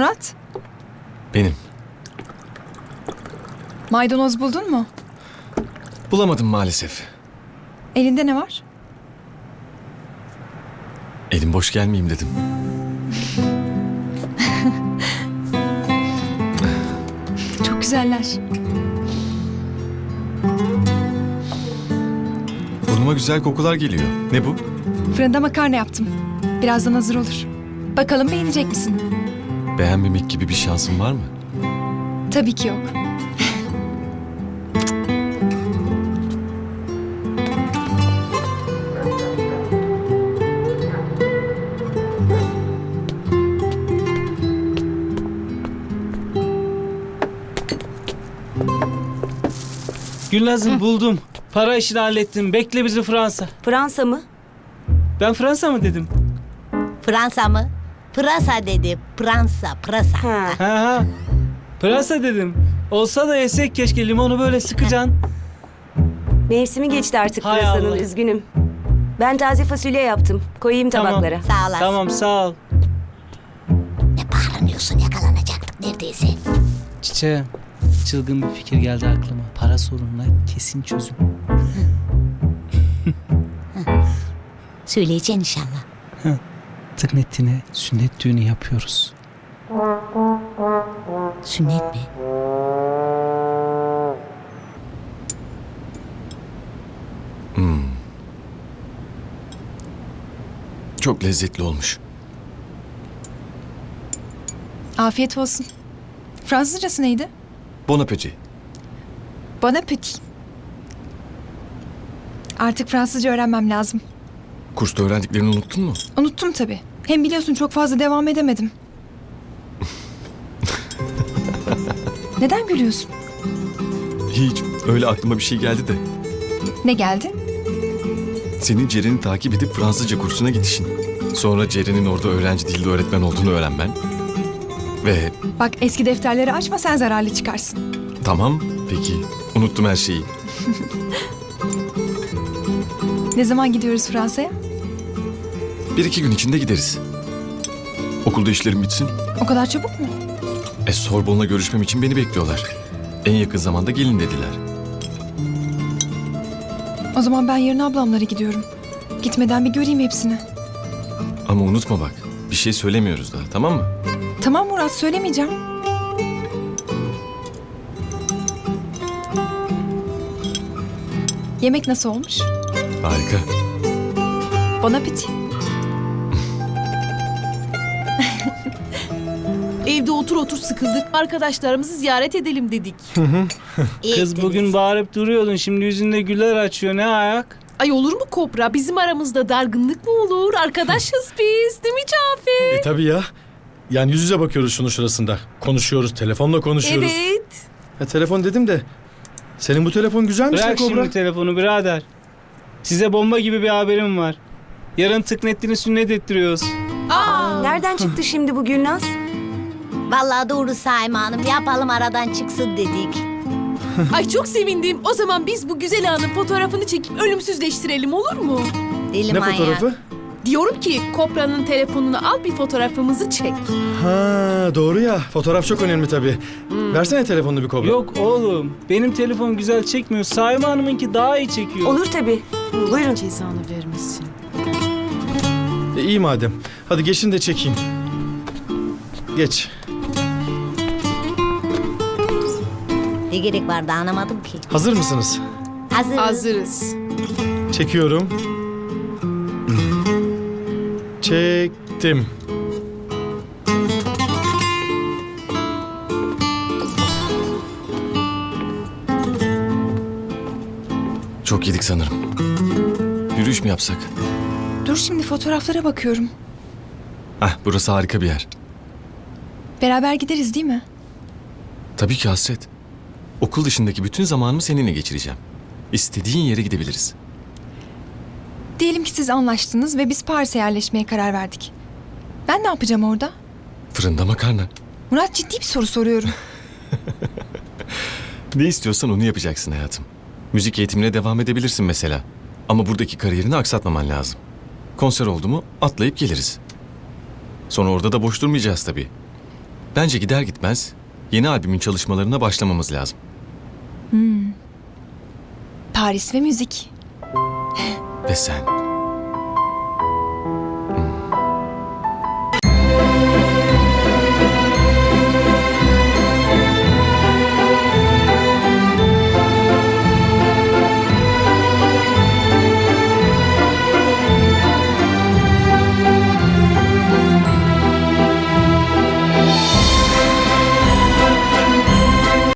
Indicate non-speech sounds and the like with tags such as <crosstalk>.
Murat, Benim. maydanoz buldun mu? Bulamadım maalesef. Elinde ne var? Elim boş gelmeyeyim dedim. <laughs> Çok güzeller. Burnuma güzel kokular geliyor. Ne bu? Fırında makarna yaptım. Birazdan hazır olur. Bakalım beğenecek misin? Beğenmemek gibi bir şansın var mı? Tabii ki yok. Gülnaz'ım buldum. Para işini hallettim. Bekle bizi Fransa. Fransa mı? Ben Fransa mı dedim? Fransa mı? Pırasa dedi. Pransa, pırasa. Ha. Ha ha. Fransa dedim. Olsa da yesek keşke limonu böyle sıkacaksın. Mevsimi geçti artık Hay pırasanın Allah. üzgünüm. Ben taze fasulye yaptım. Koyayım Tamam. tabaklara. Sağ olasın. Tamam sağ ol. Ne bağırıyorsun yakalanacaktık neredeyse. Çiçeğim. Çılgın bir fikir geldi aklıma. Para sorununa kesin çözüm. Söyleyeceksin inşallah. Tıknettin'e sünnet düğünü yapıyoruz. Sünnet mi? Çok lezzetli olmuş. Afiyet olsun. Fransızcası neydi? Bon appétit. Bon appétit. Artık Fransızca öğrenmem lazım. Kursta öğrendiklerini unuttun mu? Unuttum tabii. Hem biliyorsun çok fazla devam edemedim. <laughs> Neden gülüyorsun? Hiç. Öyle aklıma bir şey geldi de. Ne geldi? Senin Ceren'i takip edip Fransızca kursuna gidişin. Sonra Ceren'in orada öğrenci dilde öğretmen olduğunu öğrenmen. Ve Bak eski defterleri açma sen zararlı çıkarsın. tamam peki unuttum her şeyi. <laughs> Ne zaman gidiyoruz Fransa'ya? Bir iki gün içinde gideriz. Okulda işlerim bitsin. O kadar çabuk mu? E Sorbon'la görüşmem için beni bekliyorlar. En yakın zamanda gelin dediler. O zaman ben yarın ablamlara gidiyorum. Gitmeden bir göreyim hepsini. Ama unutma bak bir şey söylemiyoruz daha tamam mı? Tamam Murat söylemeyeceğim. Yemek nasıl olmuş? Harika. Bon appétit. Evde otur otur sıkıldık. Arkadaşlarımızı ziyaret edelim dedik. <laughs> <laughs> Kız bugün bağırıp duruyordun. Şimdi yüzünde güller açıyor. Ne ayak? Ay olur mu Kobra? Bizim aramızda dargınlık mı olur? Arkadaşız biz. Değil mi Cafer? E tabii ya. Yani yüz yüze bakıyoruz şunun şurasında. Konuşuyoruz, telefonla konuşuyoruz. Evet. Ya telefon dedim de. Senin bu telefon güzelmiş Bırak ya Kobra. şimdi telefonu birader. Size bomba gibi bir haberim var. Yarın Tıknettin'i sünnet ettiriyoruz. Aa, Nereden çıktı şimdi bu Gülnaz? Vallahi doğru Saima Hanım yapalım aradan çıksın dedik. <laughs> ay çok sevindim. O zaman biz bu güzel anın fotoğrafını çekip ölümsüzleştirelim olur mu? Deli Ne manyak. fotoğrafı? Diyorum ki Kobra'nın telefonunu al bir fotoğrafımızı çek. Ha doğru ya. Fotoğraf çok önemli tabii. Versene telefonunu bir Kobra. Yok oğlum. Benim telefon güzel çekmiyor. Saime Hanım'ınki daha iyi çekiyor. Olur tabii. Buyurun. Cezanı vermesin. E, iyi madem. Hadi geçin de çekeyim. Geç. Ne gerek vardı anlamadım ki. Hazır mısınız? Hazır. Hazırız. Çekiyorum. Çektim. Çok yedik sanırım. Yürüyüş mü yapsak? Dur şimdi fotoğraflara bakıyorum. Ah burası harika bir yer. Beraber gideriz değil mi? Tabii ki hasret. Okul dışındaki bütün zamanımı seninle geçireceğim. İstediğin yere gidebiliriz. Diyelim ki siz anlaştınız ve biz Paris'e yerleşmeye karar verdik. Ben ne yapacağım orada? Fırında makarna. Murat ciddi bir soru soruyorum. <laughs> Ne istiyorsan onu yapacaksın hayatım. Müzik eğitimine devam edebilirsin mesela. Ama buradaki kariyerini aksatmaman lazım. Konser oldu mu atlayıp geliriz. Sonra orada da boş durmayacağız tabii. Bence gider gitmez yeni albümün çalışmalarına başlamamız lazım. Paris ve müzik. Ve sen.